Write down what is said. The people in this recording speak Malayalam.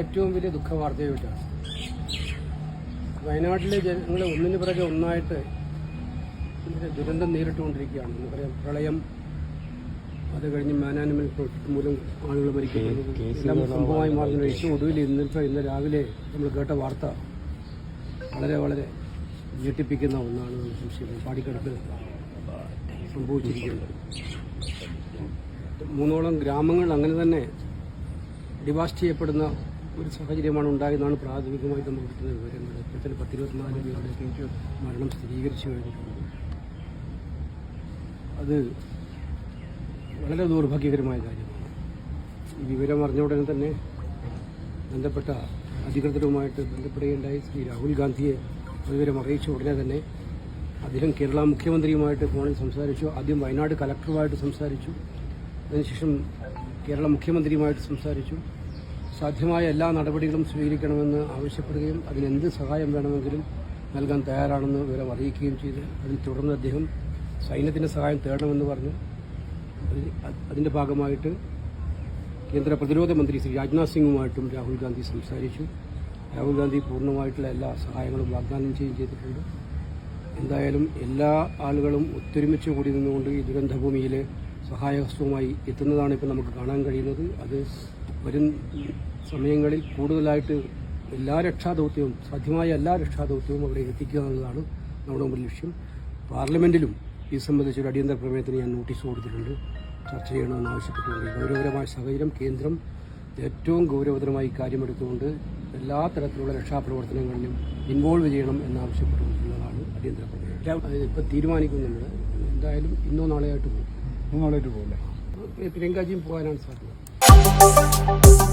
ഏറ്റവും വലിയ ദുഃഖവാർത്തയായിട്ടാണ് വയനാട്ടിലെ ജനങ്ങൾ ഒന്നിനു പിറകെ ഒന്നായിട്ട് ദുരന്തം നേരിട്ടുകൊണ്ടിരിക്കുകയാണ്. എന്ന് പറയാം പ്രളയം അത് കഴിഞ്ഞ് മാനാനിമൽ പ്രോജക്ട് മൂലം ആളുകൾ മരിക്കുന്നത് എല്ലാം സംഭവമായി മാറുന്ന ഏറ്റവും ഒടുവിൽ ഇന്നിപ്പോൾ ഇന്ന് രാവിലെ നമ്മൾ കേട്ട വാർത്ത വളരെ വളരെ ഞെട്ടിപ്പിക്കുന്ന ഒന്നാണ് സംശയം പാടിക്കടത്ത് സംഭവിച്ചിരിക്കുന്നത്. മൂന്നോളം ഗ്രാമങ്ങൾ അങ്ങനെ തന്നെ ഡിവാസ്റ്റ് ചെയ്യപ്പെടുന്ന ഒരു സാഹചര്യമാണ് ഉണ്ടായതെന്നാണ് പ്രാഥമികമായി നമുക്ക് കിട്ടുന്ന വിവരങ്ങൾ. ഇപ്പോഴത്തെ പത്തിരുപത്തിനാല് പേരുടെ മരണം സ്ഥിരീകരിച്ചു കഴിഞ്ഞിട്ടുണ്ട്. അത് വളരെ ദൗർഭാഗ്യകരമായ കാര്യമാണ്. ഈ വിവരം അറിഞ്ഞ ഉടനെ തന്നെ ബന്ധപ്പെട്ട അധികൃതരുമായിട്ട് ബന്ധപ്പെടുകയുണ്ടായി. ശ്രീ രാഹുൽ ഗാന്ധിയെ വിവരം അറിയിച്ച ഉടനെ തന്നെ അദ്ദേഹം കേരള മുഖ്യമന്ത്രിയുമായിട്ട് ഫോണിൽ സംസാരിച്ചു. ആദ്യം വയനാട് കലക്ടറുമായിട്ട് സംസാരിച്ചു. അതിനുശേഷം കേരള മുഖ്യമന്ത്രിയുമായിട്ട് സംസാരിച്ചു. സാധ്യമായ എല്ലാ നടപടികളും സ്വീകരിക്കണമെന്ന് ആവശ്യപ്പെടുകയും അതിനെന്ത് സഹായം വേണമെങ്കിലും നൽകാൻ തയ്യാറാണെന്ന് വിവരം അറിയിക്കുകയും ചെയ്തു. അതിൽ തുടർന്ന് അദ്ദേഹം സൈന്യത്തിന്റെ സഹായം തേടണമെന്ന് പറഞ്ഞു. അതിന്റെ ഭാഗമായിട്ട് കേന്ദ്ര പ്രതിരോധ മന്ത്രി ശ്രീ രാജ്നാഥ് സിംഗുമായിട്ടും രാഹുൽ ഗാന്ധി സംസാരിച്ചു. രാഹുൽ ഗാന്ധി പൂർണമായിട്ടുള്ള എല്ലാ സഹായങ്ങളും വാഗ്ദാനം ചെയ്യുകയും ചെയ്തിട്ടുണ്ട്. എന്തായാലും എല്ലാ ആളുകളും ഒത്തൊരുമിച്ച് കൂടി നിന്നുകൊണ്ട് ഈ ദുരന്തഭൂമിയിൽ സഹായഹസ്തവുമായി എത്തുന്നതാണ് ഇപ്പോൾ നമുക്ക് കാണാൻ കഴിയുന്നത്. അത് വരും സമയങ്ങളിൽ കൂടുതലായിട്ട് എല്ലാ രക്ഷാദൗത്യവും സാധ്യമായ എല്ലാ രക്ഷാദൗത്യവും അവിടെ എത്തിക്കുക എന്നുള്ളതാണ് നമ്മുടെ മുമ്പിൽ ലക്ഷ്യം. പാർലമെന്റിലും ഇത് സംബന്ധിച്ച് ഒരു അടിയന്തര പ്രമേയത്തിന് ഞാൻ നോട്ടീസ് കൊടുത്തിട്ടുണ്ട്. ചർച്ച ചെയ്യണമെന്ന് ആവശ്യപ്പെട്ടുകൊണ്ട് ഗൗരവകരമായ സാഹചര്യം കേന്ദ്രം ഏറ്റവും ഗൗരവതരമായി കാര്യമെടുത്തുകൊണ്ട് എല്ലാ തരത്തിലുള്ള രക്ഷാപ്രവർത്തനങ്ങളിലും ഇൻവോൾവ് ചെയ്യണം എന്നാവശ്യപ്പെട്ടുകൊണ്ടുള്ളതാണ് അടിയന്തര പ്രമേയം. ഇപ്പോൾ തീരുമാനിക്കും നമ്മൾ എന്തായാലും ഇന്നോ നാളെയായിട്ട് പോകും നിങ്ങളായിട്ട് പോകല്ലേ പ്രിയങ്കാജിയും പോകാനാണ് സാധ്യത. Música